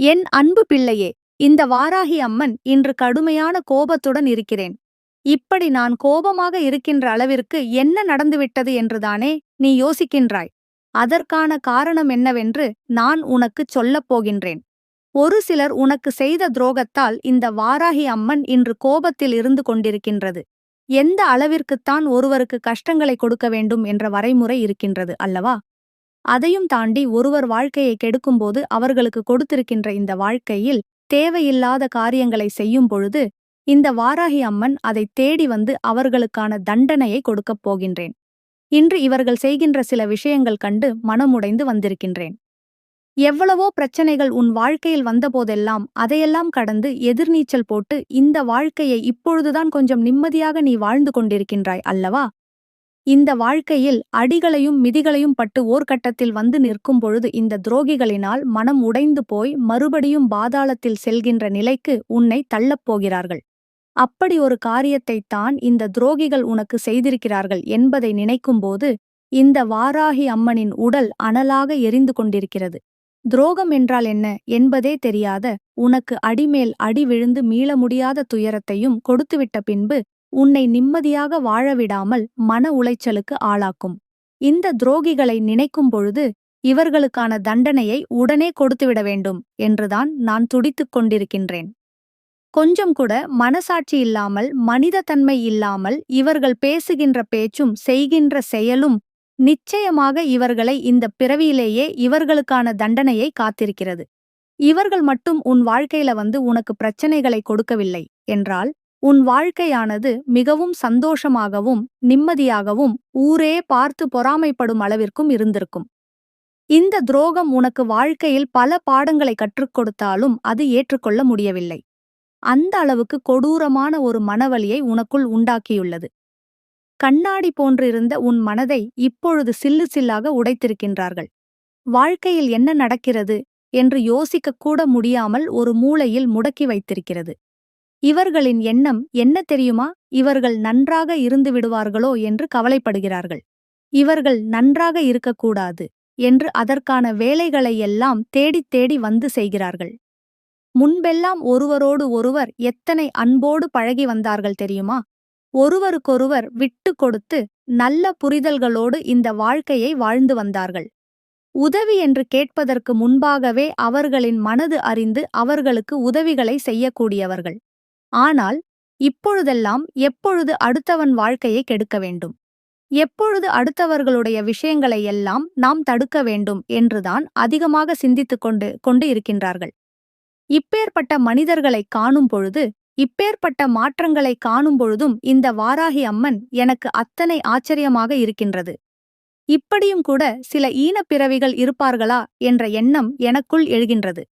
என் அன்பு பிள்ளையே இந்த வாராகி அம்மன் இன்று கடுமையான கோபத்துடன் இருக்கிறேன். இப்படி நான் கோபமாக இருக்கின்ற அளவிற்கு என்ன நடந்துவிட்டது என்றுதானே நீ யோசிக்கின்றாய். அதற்கான காரணம் என்னவென்று நான் உனக்குச் சொல்லப் போகின்றேன். ஒரு சிலர் உனக்கு செய்த துரோகத்தால் இந்த வாராகி அம்மன் இன்று கோபத்தில் இருந்து கொண்டிருக்கின்றது. எந்த அளவிற்குத்தான் ஒருவருக்கு கஷ்டங்களை கொடுக்க வேண்டும் என்ற வரைமுறை இருக்கின்றது அல்லவா? அதையும் தாண்டி ஒருவர் வாழ்க்கையை கெடுக்கும்போது அவர்களுக்கு கொடுத்திருக்கின்ற இந்த வாழ்க்கையில் தேவையில்லாத காரியங்களை செய்யும் பொழுது இந்த வாராகி அம்மன் அதை தேடி வந்து அவர்களுக்கான தண்டனையை கொடுக்கப் போகின்றேன். இன்று இவர்கள் செய்கின்ற சில விஷயங்கள் கண்டு மனமுடைந்து வந்திருக்கின்றேன். எவ்வளவோ பிரச்சனைகள் உன் வாழ்க்கையில் வந்தபோதெல்லாம் அதையெல்லாம் கடந்து எதிர்நீச்சல் போட்டு இந்த வாழ்க்கையை இப்பொழுதுதான் கொஞ்சம் நிம்மதியாக நீ வாழ்ந்து கொண்டிருக்கின்றாய் அல்லவா? இந்த வாழ்க்கையில் அடிகளையும் மிதிகளையும் பட்டு ஓர்கட்டத்தில் வந்து நிற்கும் பொழுது இந்த துரோகிகளினால் மனம் உடைந்து போய் மறுபடியும் பாதாளத்தில் செல்கின்ற நிலைக்கு உன்னை தள்ளப் போகிறார்கள். அப்படி ஒரு காரியத்தைத்தான் இந்த துரோகிகள் உனக்கு செய்திருக்கிறார்கள் என்பதை நினைக்கும்போது இந்த வாராகி அம்மனின் உடல் அனலாக எரிந்து கொண்டிருக்கிறது. துரோகம் என்றால் என்ன என்பதே தெரியாத உனக்கு அடிமேல் அடி விழுந்து மீள முடியாத துயரத்தையும் கொடுத்துவிட்ட பின்பு உன்னை நிம்மதியாக வாழவிடாமல் மன உளைச்சலுக்கு ஆளாக்கும். இந்த துரோகிகளை நினைக்கும் பொழுது இவர்களுக்கான தண்டனையை உடனே கொடுத்துவிட வேண்டும் என்றுதான் நான் துடித்துக் கொண்டிருக்கின்றேன். கொஞ்சம் கூட மனசாட்சி இல்லாமல் மனித தன்மை இல்லாமல் இவர்கள் பேசுகின்ற பேச்சும் செய்கின்ற செயலும் நிச்சயமாக இவர்களை இந்த பிறவியிலேயே இவர்களுக்கான தண்டனையை காத்திருக்கிறது. இவர்கள் மட்டும் உன் வாழ்க்கையில வந்து உனக்கு பிரச்சனைகளை கொடுக்கவில்லை என்றால் உன் வாழ்க்கையானது மிகவும் சந்தோஷமாகவும் நிம்மதியாகவும் ஊரே பார்த்து பொறாமைப்படும் அளவிற்கும் இருந்திருக்கும். இந்த துரோகம் உனக்கு வாழ்க்கையில் பல பாடங்களை கற்றுக் கொடுத்தாலும் அது ஏற்றுக்கொள்ள முடியவில்லை. அந்த அளவுக்கு கொடூரமான ஒரு மனவலியை உனக்குள் உண்டாக்கியுள்ளது. கண்ணாடி போன்றிருந்த உன் மனதை இப்பொழுது சில்லு சில்லாக உடைத்திருக்கின்றார்கள். வாழ்க்கையில் என்ன நடக்கிறது என்று யோசிக்கக்கூட முடியாமல் ஒரு மூளையில் முடக்கி வைத்திருக்கிறது. இவர்களின் எண்ணம் என்ன தெரியுமா? இவர்கள் நன்றாக இருந்து விடுவார்களோ என்று கவலைப்படுகிறார்கள். இவர்கள் நன்றாக இருக்கக்கூடாது என்று அதற்கான வேலைகளையெல்லாம் தேடித் தேடி வந்து செய்கிறார்கள். முன்பெல்லாம் ஒருவரோடு ஒருவர் எத்தனை அன்போடு பழகி வந்தார்கள் தெரியுமா? ஒருவருக்கொருவர் விட்டு கொடுத்து நல்ல புரிதல்களோடு இந்த வாழ்க்கையை வாழ்ந்து வந்தார்கள். உதவி என்று கேட்பதற்கு முன்பாகவே அவர்களின் மனது அறிந்து அவர்களுக்கு உதவிகளை செய்யக்கூடியவர்கள். ஆனால் இப்பொழுதெல்லாம் எப்பொழுது அடுத்தவன் வாழ்க்கையை கெடுக்க வேண்டும்? எப்பொழுது அடுத்தவர்களுடைய விஷயங்களை எல்லாம் நாம் தடுக்க வேண்டும் என்றுதான் அதிகமாக சிந்தித்துக் கொண்டு கொண்டு இருக்கின்றார்கள். இப்பேற்பட்ட மனிதர்களை காணும் பொழுது இப்பேற்பட்ட மாற்றங்களை காணும் பொழுதும் இந்த வாராகி அம்மன் எனக்கு அத்தனை ஆச்சரியமாக இருக்கின்றது. இப்படியும் கூட சில ஈனப்பிறவிகள் இருப்பார்களா என்ற எண்ணம் எனக்குள் எழுகின்றது.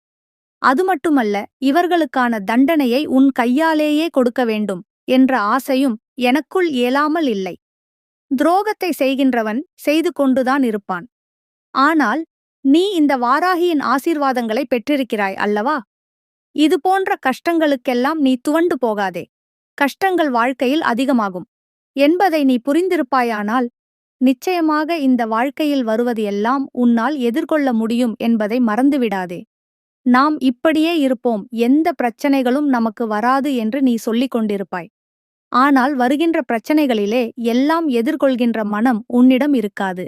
அது மட்டுமல்ல இவர்களுக்கான தண்டனையை உன் கையாலேயே கொடுக்க வேண்டும் என்ற ஆசையும் எனக்குள் இயலாமல் இல்லை. துரோகத்தை செய்கின்றவன் செய்து கொண்டுதான் இருப்பான். ஆனால் நீ இந்த வாராகியின் ஆசீர்வாதங்களை பெற்றிருக்கிறாய் அல்லவா? இது போன்ற கஷ்டங்களுக்கெல்லாம் நீ துவண்டு போகாதே. கஷ்டங்கள் வாழ்க்கையில் அதிகமாகும். என்பதை நீ புரிந்திருப்பாயானால் நிச்சயமாக இந்த வாழ்க்கையில் வருவது எல்லாம் உன்னால் எதிர்கொள்ள முடியும் என்பதை மறந்துவிடாதே. நாம் இப்படியே இருப்போம். எந்த பிரச்சனைகளும் நமக்கு வராது என்று நீ சொல்லிக் கொண்டிருப்பாய். ஆனால் வருகின்ற பிரச்சனைகளிலே எல்லாம் எதிர்கொள்கின்ற மனம் உன்னிடம் இருக்காது.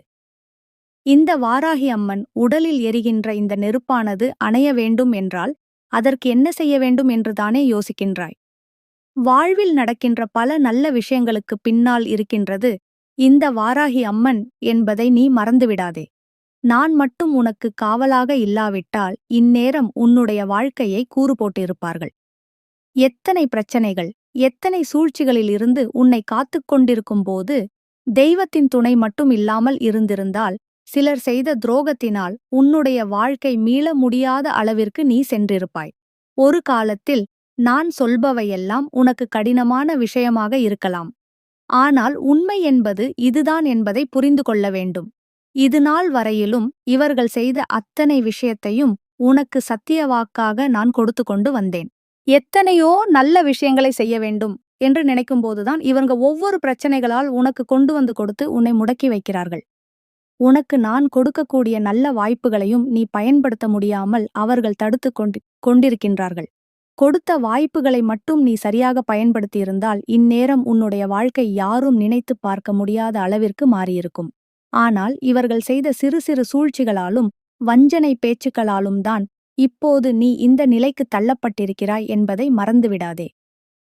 இந்த வாராகி அம்மன் உடலில் எரிகின்ற இந்த நெருப்பானது அணைய வேண்டும் என்றால் அதற்கு என்ன செய்ய வேண்டும் என்றுதானே யோசிக்கின்றாய். வாழ்வில் நடக்கின்ற பல நல்ல விஷயங்களுக்கு பின்னால் இருக்கின்றது இந்த வாராகி அம்மன் என்பதை நீ மறந்துவிடாதே. நான் மட்டும் உனக்கு காவலாக இல்லாவிட்டால் இந்நேரம் உன்னுடைய வாழ்க்கையை கூறு போட்டிருப்பார்கள். எத்தனை பிரச்சனைகள் எத்தனை சூழ்ச்சிகளில் இருந்து உன்னை காத்துக் கொண்டிருக்கும் போது தெய்வத்தின் துணை மட்டும் இல்லாமல் இருந்திருந்தால் சிலர் செய்த துரோகத்தினால் உன்னுடைய வாழ்க்கை மீள முடியாத அளவிற்கு நீ சென்றிருப்பாய். ஒரு காலத்தில் நான் சொல்பவையெல்லாம் உனக்கு கடினமான விஷயமாக இருக்கலாம். ஆனால் உண்மை என்பது இதுதான் என்பதை புரிந்து கொள்ள வேண்டும். இது நாள் வரையிலும் இவர்கள் செய்த அத்தனை விஷயத்தையும் உனக்கு சத்தியவாக்காக நான் கொடுத்து கொண்டு வந்தேன். எத்தனையோ நல்ல விஷயங்களை செய்ய வேண்டும் என்று நினைக்கும்போதுதான் இவங்க ஒவ்வொரு பிரச்சனைகளால் உனக்கு கொண்டு வந்து கொடுத்து உன்னை முடக்கி வைக்கிறார்கள். உனக்கு நான் கொடுக்கக்கூடிய நல்ல வாய்ப்புகளையும் நீ பயன்படுத்த முடியாமல் அவர்கள் தடுத்து கொண்டு கொண்டிருக்கின்றார்கள். கொடுத்த வாய்ப்புகளை மட்டும் நீ சரியாக பயன்படுத்தியிருந்தால் இந்நேரம் உன்னுடைய வாழ்க்கை யாரும் நினைத்துப் பார்க்க முடியாத அளவிற்கு மாறியிருக்கும். ஆனால் இவர்கள் செய்த சிறு சிறு சூழ்ச்சிகளாலும் வஞ்சனை பேச்சுக்களாலும் தான் இப்போது நீ இந்த நிலைக்கு தள்ளப்பட்டிருக்கிறாய் என்பதை மறந்துவிடாதே.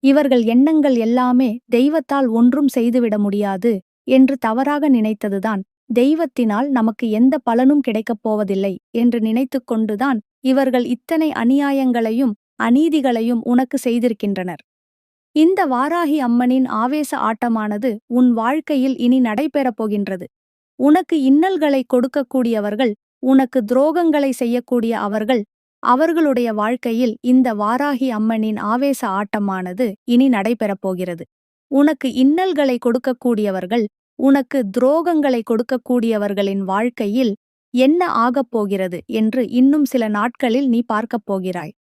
இவர்கள் எண்ணங்கள் எல்லாமே தெய்வத்தால் ஒன்றும் செய்துவிட முடியாது என்று தவறாக நினைத்ததுதான் தெய்வத்தினால் நமக்கு எந்த பலனும் கிடைக்கப் போவதில்லை என்று நினைத்துக் கொண்டுதான் இவர்கள் இத்தனை அநியாயங்களையும் அநீதிகளையும் உனக்கு செய்திருக்கின்றனர். இந்த வாராகி அம்மனின் ஆவேச ஆட்டமானது உன் வாழ்க்கையில் இனி நடைபெறப் போகின்றது. உனக்கு இன்னல்களை கொடுக்கக்கூடியவர்கள் உனக்கு துரோகங்களை செய்யக்கூடிய அவர்கள் அவர்களுடைய வாழ்க்கையில் இந்த வாராகி அம்மனின் ஆவேச ஆட்டமானது இனி நடைபெறப் போகிறது. உனக்கு இன்னல்களை கொடுக்கக்கூடியவர்கள் உனக்கு துரோகங்களை கொடுக்கக்கூடியவர்களின் வாழ்க்கையில் என்ன ஆகப் போகிறது என்று இன்னும் சில நாட்களில் நீ பார்க்கப் போகிறாய்.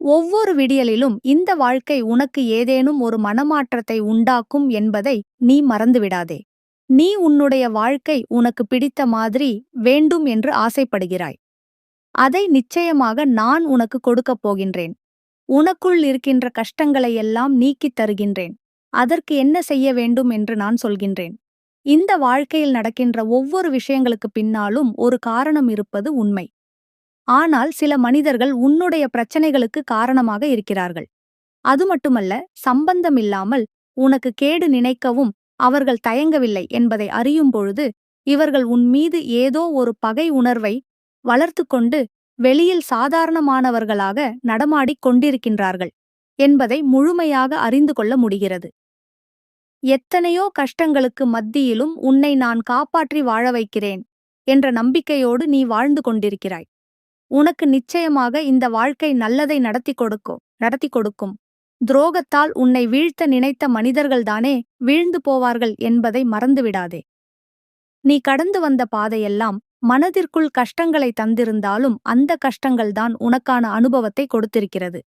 ஒவ்வொரு விடியலிலும் இந்த வாழ்க்கை உனக்கு ஏதேனும் ஒரு மனமாற்றத்தை உண்டாக்கும் என்பதை நீ மறந்துவிடாதே. நீ உன்னுடைய வாழ்க்கை உனக்கு பிடித்த மாதிரி வேண்டும் என்று ஆசைப்படுகிறாய். அதை நிச்சயமாக நான் உனக்கு கொடுக்கப் போகின்றேன். உனக்குள் இருக்கின்ற கஷ்டங்களையெல்லாம் நீக்கித் தருகின்றேன். அதற்கு என்ன செய்ய வேண்டும் என்று நான் சொல்கின்றேன். இந்த வாழ்க்கையில் நடக்கின்ற ஒவ்வொரு விஷயங்களுக்கு பின்னாலும் ஒரு காரணம் இருப்பது உண்மை. ஆனால் சில மனிதர்கள் உன்னுடைய பிரச்சனைகளுக்கு காரணமாக இருக்கிறார்கள். அது மட்டுமல்ல சம்பந்தமில்லாமல் உனக்கு கேடு நினைக்கவும் அவர்கள் தயங்கவில்லை என்பதை அறியும் பொழுது இவர்கள் உன் மீது ஏதோ ஒரு பகை உணர்வை வளர்த்து கொண்டு வெளியில் சாதாரணமானவர்களாக நடமாடிக் கொண்டிருக்கின்றார்கள் என்பதை முழுமையாக அறிந்து கொள்ள முடிகிறது. எத்தனையோ கஷ்டங்களுக்கு மத்தியிலும் உன்னை நான் காப்பாற்றி வாழ வைக்கிறேன் என்ற நம்பிக்கையோடு நீ வாழ்ந்து கொண்டிருக்கிறாய். உனக்கு நிச்சயமாக இந்த வாழ்க்கை நல்லதை நடத்தி கொடுக்கும் நடத்தி கொடுக்கும். துரோகத்தால் உன்னை வீழ்த்த நினைத்த மனிதர்கள்தானே வீழ்ந்து போவார்கள் என்பதை மறந்துவிடாதே. நீ கடந்து வந்த பாதையெல்லாம் மனதிற்குள் கஷ்டங்களை தந்திருந்தாலும் அந்த கஷ்டங்கள்தான் உனக்கான அனுபவத்தை கொடுத்திருக்கிறது.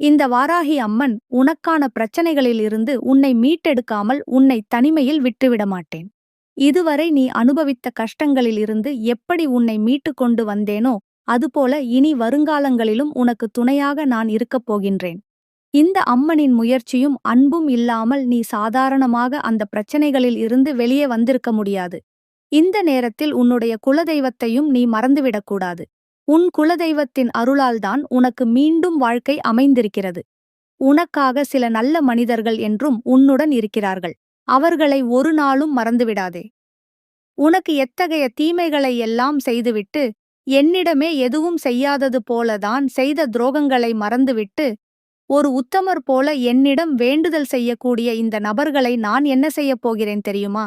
இந்த வாராகி அம்மன் உனக்கான பிரச்சனைகளிலிருந்து உன்னை மீட்டெடுக்காமல் உன்னை தனிமையில் விட்டுவிட மாட்டேன் இதுவரை நீ அனுபவித்த கஷ்டங்களிலிருந்து எப்படி உன்னை மீட்டு கொண்டு வந்தேனோ அதுபோல இனி வருங்காலங்களிலும் உனக்கு துணையாக நான் இருக்கப் போகின்றேன். இந்த அம்மனின் முயற்சியும் அன்பும் இல்லாமல் நீ சாதாரணமாக அந்த பிரச்சனைகளில் இருந்து வெளியே வந்திருக்க முடியாது. இந்த நேரத்தில் உன்னுடைய குலதெய்வத்தையும் நீ மறந்துவிடக்கூடாது உன் குலதெய்வத்தின் அருளால்தான் உனக்கு மீண்டும் வாழ்க்கை அமைந்திருக்கிறது. உனக்காக சில நல்ல மனிதர்கள் என்றும் உன்னுடன் இருக்கிறார்கள். அவர்களை ஒரு நாளும் மறந்துவிடாதே. உனக்கு எத்தகைய தீமைகளை எல்லாம் செய்துவிட்டு என்னிடமே எதுவும் செய்யாதது போலதான் செய்த துரோகங்களை மறந்துவிட்டு ஒரு உத்தமர் போல என்னிடம் வேண்டுதல் செய்யக்கூடிய இந்த நபர்களை நான் என்ன செய்யப் போகிறேன் தெரியுமா?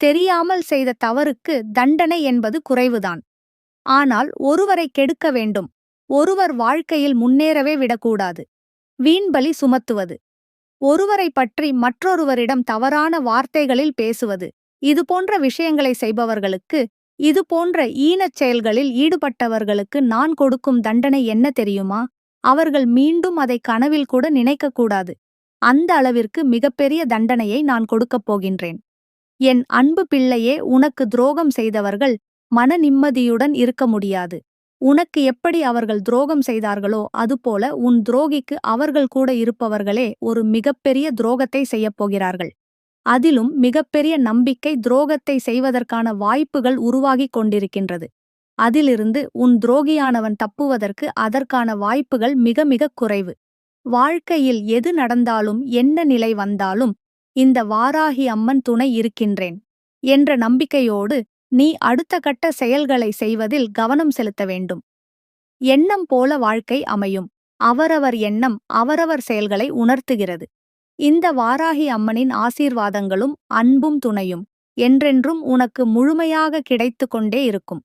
தெரியாமல் செய்த தவறுக்கு தண்டனை என்பது குறைவுதான். ஆனால் ஒருவரை கெடுக்க வேண்டும். ஒருவர் வாழ்க்கையில் முன்னேறவே விடக்கூடாது. வீண்பலி சுமத்துவது. ஒருவரை பற்றி மற்றொருவரிடம் தவறான வார்த்தைகளில் பேசுவது. இதுபோன்ற விஷயங்களை செய்பவர்களுக்கு இதுபோன்ற ஈனச் செயல்களில் ஈடுபட்டவர்களுக்கு நான் கொடுக்கும் தண்டனை என்ன தெரியுமா? அவர்கள் மீண்டும் அதை கனவில் கூட நினைக்கக்கூடாது. அந்த அளவிற்கு மிகப்பெரிய தண்டனையை நான் கொடுக்கப் போகின்றேன். என் அன்பு பிள்ளையே உனக்கு துரோகம் செய்தவர்கள் மன நிம்மதியுடன் இருக்க முடியாது. உனக்கு எப்படி அவர்கள் துரோகம் செய்தார்களோ அதுபோல உன் துரோகிக்கு அவர்கள் கூட இருப்பவர்களே ஒரு மிகப்பெரிய துரோகத்தை செய்யப் போகிறார்கள். அதிலும் மிகப்பெரிய நம்பிக்கை துரோகத்தை செய்வதற்கான வாய்ப்புகள் உருவாகிக் கொண்டிருக்கின்றது. அதிலிருந்து உன் துரோகியானவன் தப்புவதற்கு அதற்கான வாய்ப்புகள் மிக மிக குறைவு. வாழ்க்கையில் எது நடந்தாலும் என்ன நிலை வந்தாலும் இந்த வாராகி அம்மன் துணை இருக்கின்றேன் என்ற நம்பிக்கையோடு நீ அடுத்த கட்ட செயல்களை செய்வதில் கவனம் செலுத்த வேண்டும். எண்ணம் போல வாழ்க்கை அமையும். அவரவர் எண்ணம் அவரவர் செயல்களை உணர்த்துகிறது. இந்த வாராகி அம்மனின் ஆசீர்வாதங்களும் அன்பும் துணையும் என்றென்றும் உனக்கு முழுமையாக கிடைத்து கொண்டே இருக்கும்.